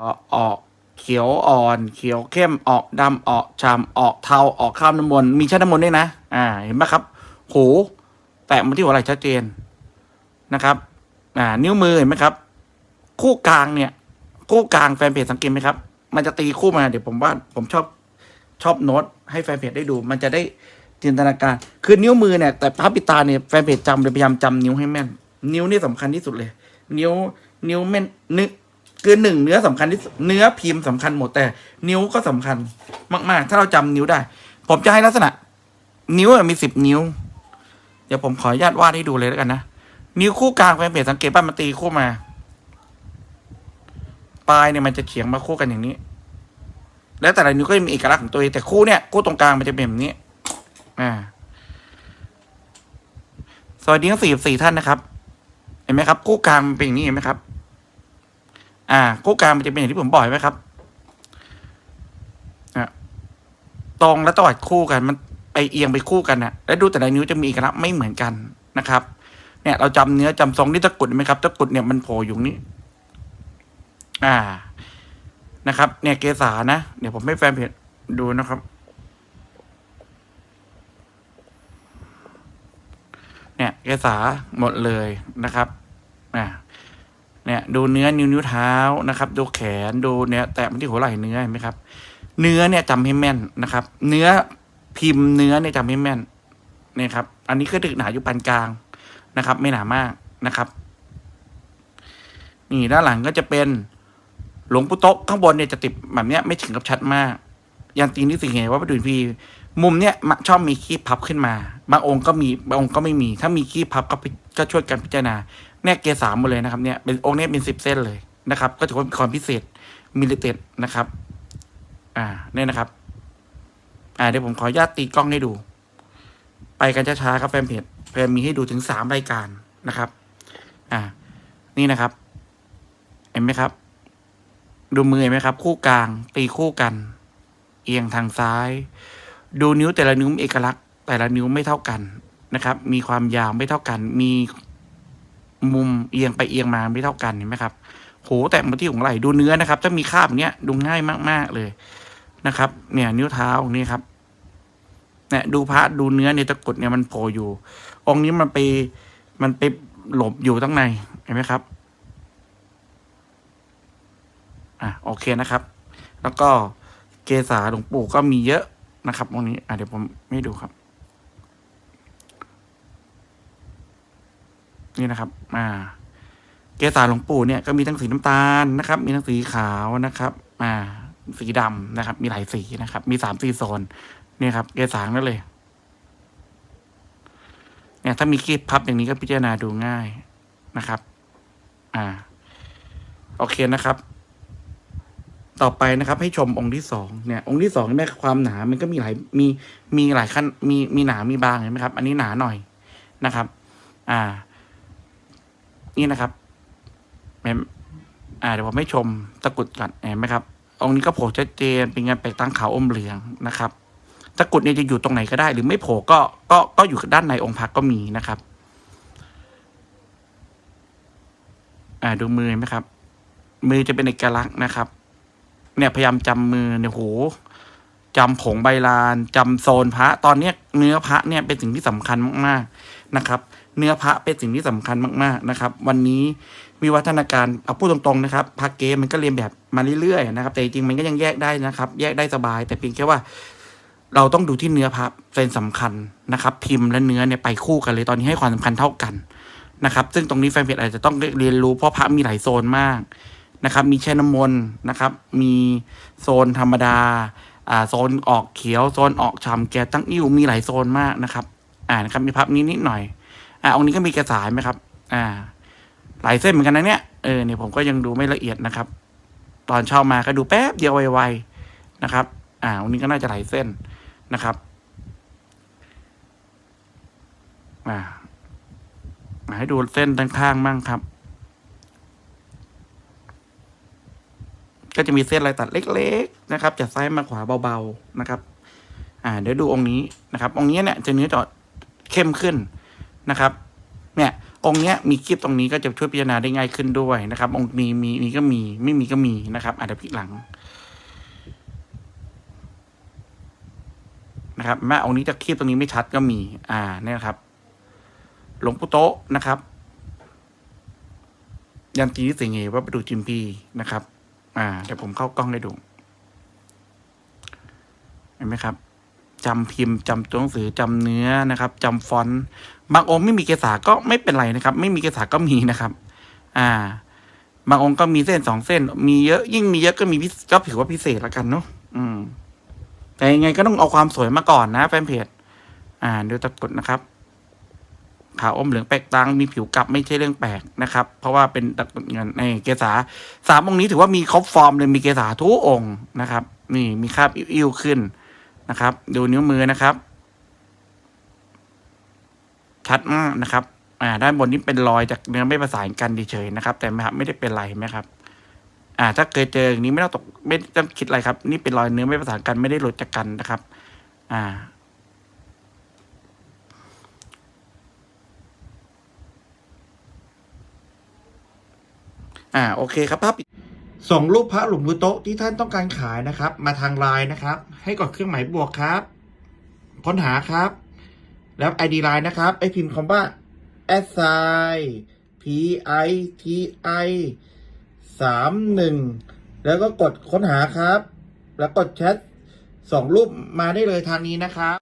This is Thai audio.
ออกออกเขียวอ่อน เขียวเข้มออกดำออกฉ่ำออกเทาออกข้ามน้ำมนต์มีชั้นน้ำมนต์ด้วยนะ อ่า เห็นไหมครับ โห แตะมาที่หัวไหล่ชัดเจนนะครับ อ่า นิ้วมือเห็นไหมครับ คู่กลางเนี่ย คู่กลางแฟนเพจสังเกตไหมครับ มันจะตีคู่มาเดี๋ยวผมว่าผมชอบชอบโน้ตให้แฟนเพจได้ดู มันจะได้จินตนาการ คือนิ้วมือเนี่ยแต่พระปิตาเนี่ยแฟนเพจจำเลยพยายามจำนิ้วให้แม่น นิ้วนี่สำคัญที่สุดเลย นิ้วนิ้วแม่นนึก คือหนึ่งเนื้อสำคัญที่เนื้อพิมพ์สำคัญหมดแต่ นิ้วก็สำคัญมาก ๆ ถ้าเราจำนิ้วได้ ผมจะให้ลักษณะ นิ้วมีสิบนิ้ว เดี๋ยวผมขออนุญาตวาดให้ดูเลยแล้วกันนะนิ้วคู่กลางแฟนเพจสังเกตป่ะมันตีคู่มา ปลายเนี่ยมันจะเฉียงมาคู่กันอย่างนี้ แล้วแต่ละนิ้วก็จะมีเอกลักษณ์ของตัวเองแต่คู่เนี่ยคู่ตรงกลางมันจะเป็นแบบนี้ อ่า สวัสดีทั้งสี่สี่ท่านนะครับ เห็นไหมครับ คู่กลางเป็นอย่างนี้เห็นไหมครับ อ่าคู่กลางมันจะเป็นอย่างที่ผมบอกไหมครับอะตรงและตวัดคู่กัน มันไปเอียงไปคู่กันนะแล้วดูแต่ละนิ้วจะมีเอกลักษณ์ไม่เหมือนกันนะครับ เนี่ยเราจำเนื้อจำทรงที่ตะกุดไหมครับตะกุดเนี่ยมันโผล่อยู่นี้ อ่านะครับ เนี่ยเกษานะเดี๋ยวผมให้แฟนเพจดูนะครับ เนี่ยเกษาหมดเลยนะครับอ่า เนี่ยดูเนื้อนิ้วนิ้วเท้านะครับ ดูแขนดูเนี่ยแตะมาที่หัวไหล่เนื้อเห็นไหมครับ เนื้อเนี่ยจำให้แม่นนะครับ เนื้อพิมพ์เนื้อเนี่ยจำให้แม่นเนี่ยครับ อันนี้ก็ดึกหนาอยู่ปานกลางนะครับ ไม่หนามากนะครับนี่ด้านหลังก็จะเป็นหลวงปู่โต๊ะข้างบนเนี่ยจะติดแบบเนี้ยไม่ถึงกับชัดมาก ยันตีนี่สิเห็นว่าประดุจพีมุมเนี้ยชอบมีคีบพับขึ้นมา บางองค์ก็มีบางองค์ก็ไม่มี ถ้ามีคีบพับก็ก็ช่วยกันพิจารณา เนี่ยเกสามหมดเลยนะครับเนี่ยเป็นองค์เนี้ยเป็นสิบเส้นเลยนะครับ ก็ถือว่าเป็นความพิเศษมิลิเต็ดนะครับ อ่าเนี่ยนะครับ อ่าเดี๋ยวผมขออนุญาตตีกล้องให้ดู ไปกันช้าๆครับแฟนเพจแฟนมีให้ดูถึงสามรายการนะครับ อ่า นี่นะครับ เห็นไหมครับ ดูมือเห็นไหมครับ คู่กลาง ตีคู่กัน เอียงทางซ้าย ดูนิ้วแต่ละนิ้วเอกลักษณ์แต่ละนิ้วไม่เท่ากันนะครับ มีความยาวไม่เท่ากัน มี มุมเอียงไปเอียงมาไม่เท่ากันเห็นไหมครับโหแต่มาที่ของไหล่ดูเนื้อนะครับ ถ้ามีคราบเนี้ยดูง่ายมาก ๆเลยนะครับ เนี่ย นิ้วเท้านี่ครับเนี่ยดูพระดูเนื้อในตะกุดเนี่ยมันโผล่อยู่ องค์นี้มันไปมันไปหลบอยู่ตั้งในเห็นไหมครับ อะโอเคนะครับ แล้วก็เกษาหลวงปู่ก็มีเยอะนะครับตรงนี้อะเดี๋ยวผมไม่ดูครับ นี่นะครับ อ่า เกษาหลวงปู่เนี่ยก็มีทั้งสีน้ำตาลนะครับ มีทั้งสีขาวนะครับ อ่า สีดำนะครับ มีหลายสีนะครับ มีสามสีโซนเนี่ยครับ เกษานั่นเลย เนี่ย ถ้ามีคลิปพับอย่างนี้ก็พิจารณาดูง่ายนะครับ อ่า โอเคนะครับ ต่อไปนะครับ ให้ชมองค์ที่สองเนี่ย องค์ที่สองเนี่ยความหนา มันก็มีหลาย มี มีหลายขั้น มี มีหนา มีบางเห็นไหมครับ อันนี้หนาหน่อยนะครับ อ่า นี่นะครับเห็นอ่าเดี๋ยวผมให้ชมตะกุดก่อนเห็นไหมครับองค์นี้ก็โผล่ชัดเจนเป็นงานแปลกตั้งขาวอมเหลืองนะครับตะกุดเนี่ยจะอยู่ตรงไหนก็ได้ หรือไม่โผล่ก็ก็ก็อยู่ด้านในองค์พระก็มีนะครับอ่าดูมือไหมครับ มือจะเป็นเอกลักษณ์นะครับ เนี่ยพยายามจำมือเนี่ยโหจำผงใบลานจำโซนพระ ตอนเนี้ยเนื้อพระเนี่ยเป็นสิ่งที่สำคัญมากๆนะครับ เนื้อพระเป็นสิ่งที่สำคัญมากๆนะครับ วันนี้วิวัฒนาการเอาพูดตรงๆนะครับพระเกมมันก็เรียนแบบมาเรื่อยๆนะครับ แต่จริงๆมันก็ยังแยกได้นะครับ แยกได้สบาย แต่เพียงแค่ว่า เราต้องดูที่เนื้อพระเป็นสำคัญนะครับ พิมพ์และเนื้อเนี่ยไปคู่กันเลยตอนนี้ให้ความสำคัญเท่ากันนะครับ ซึ่งตรงนี้แฟนเพจอาจจะต้องเรียนรู้เพราะพระมีหลายโซนมากนะครับ มีแช่น้ำมนต์นะครับ มีโซนธรรมดาอ่าโซนออกเขียวโซนออกฉ่ำแกตั้งอิ่วมีหลายโซนมากนะครับ อ่านะครับมีพับนี้นิดหน่อย อ่าองค์นี้ก็มีกระสายไหมครับ อ่า หลายเส้นเหมือนกันนะเนี่ยเออเนี่ยผมก็ยังดูไม่ละเอียดนะครับ ตอนเช่ามาก็ดูแป๊บเดียวไวๆนะครับ อ่าองค์นี้ก็น่าจะหลายเส้นนะครับอ่ามาให้ดูเส้นด้านข้างมั่งครับ ก็จะมีเส้นลายตัดเล็ก ๆ นะครับจากซ้ายมาขวาเบาๆนะครับ อ่า เดี๋ยวดูองค์นี้นะครับ องค์นี้เนี่ยจะเนื้อจะเข้มขึ้น นะครับ เนี่ยองค์เนี้ยมีคลิปตรงนี้ก็จะช่วยพิจารณาได้ง่ายขึ้นด้วยนะครับ องค์มีมีมีก็มีไม่มีก็มีนะครับอาจจะพลิกหลังนะครับแม้องค์นี้จะคลิปตรงนี้ไม่ชัดก็มี อ่าเนี่ยครับ หลวงปู่โตะนะครับ ยันตีนิสิงห์ว่าประดูจิมพีนะครับ อ่าเดี๋ยวผมเข้ากล้องให้ดู เห็นไหมครับ จำพิมพ์จำตัวหนังสือจำเนื้อนะครับจำฟอนต์บางองค์ไม่มีเกษาก็ไม่เป็นไรนะครับ ไม่มีเกษาก็มีนะครับ อ่า บางองค์ก็มีเส้นสองเส้น มีเยอะ ยิ่งมีเยอะก็มีก็ถือว่าพิเศษละกันเนาะอืม แต่ยังไงก็ต้องเอาความสวยมาก่อนนะแฟนเพจอ่าดูตะกรุดนะครับขาวอมเหลืองแปลกตังมีผิวกลับไม่ใช่เรื่องแปลกนะครับ เพราะว่าเป็นตะกรุดเงินในเกษาสามองค์นี้ถือว่ามีครบฟอร์มเลยมีเกษาทุกองค์นะครับ นี่มีคราบอิ่วๆขึ้น นะครับ ดูนิ้วมือนะครับ ชัดมากนะครับ อ่า ด้านบนนี้เป็นรอยจากเนื้อไม่ประสานกันเฉยๆนะครับ แต่ไม่ไม่ได้เป็นไรเห็นไหมครับ อ่า ถ้าเคยเจออย่างนี้ไม่ต้องตกไม่ต้องคิดอะไรครับ นี่เป็นรอยเนื้อไม่ประสานกันไม่ได้หลุดจากกันนะครับ อ่าอ่าโอเคครับภาพ ส่งรูปพระหลวงปู่โต๊ะที่ท่านต้องการขายนะครับ มาทางไลน์นะครับ ให้กดเครื่องหมายบวกครับ ค้นหาครับ แล้ว ID ไลน์นะครับไอพิมพ์คำว่า s i p i t i สามหนึ่งแล้วก็กดค้นหาครับ แล้วกดแชทส่งรูปมาได้เลยทางนี้นะครับ